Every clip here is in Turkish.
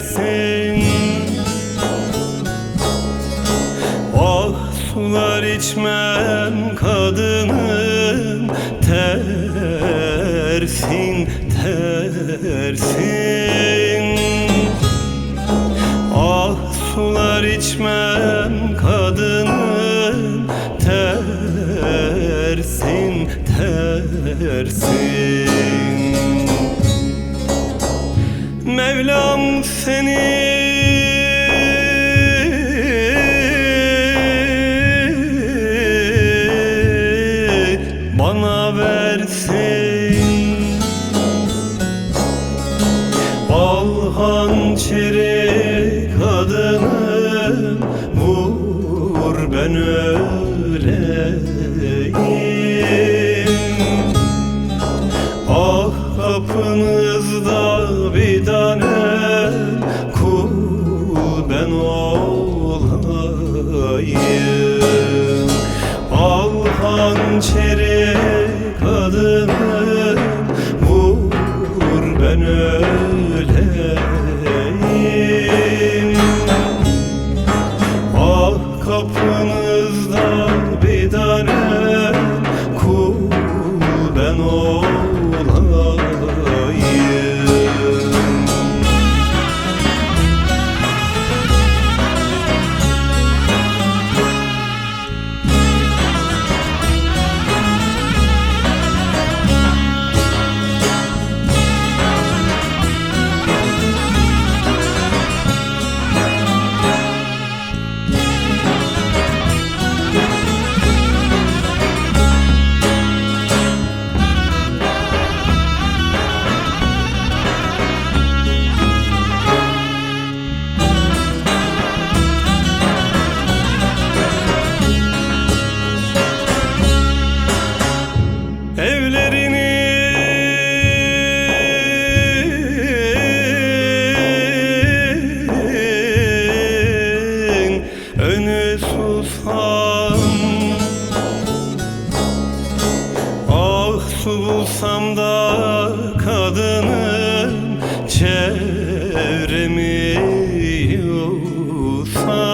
gidersin Ah sular içmem kadınım Tersin, tersin. Ah sular içmem kadınım Tersin, tersin. Seni ben olayım. Al hançeri kadınım Vur ben öleyim Önü susam Ah su bulsam da kadının çevremi yusam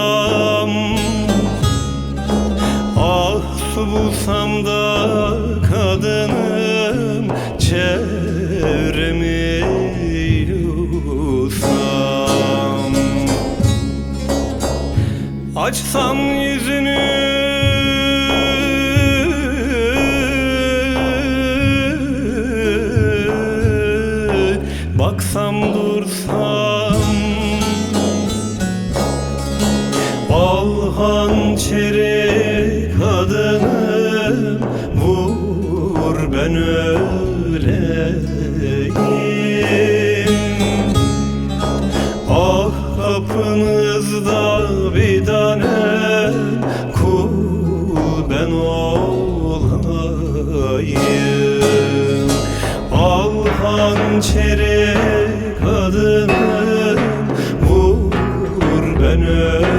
Ah su bulsam da Açsam yüzünü. Baksam dursam. Al hançeri kadınım Vur ben öleyim ben olayım. Al hançeri kadınım vur ben öleyim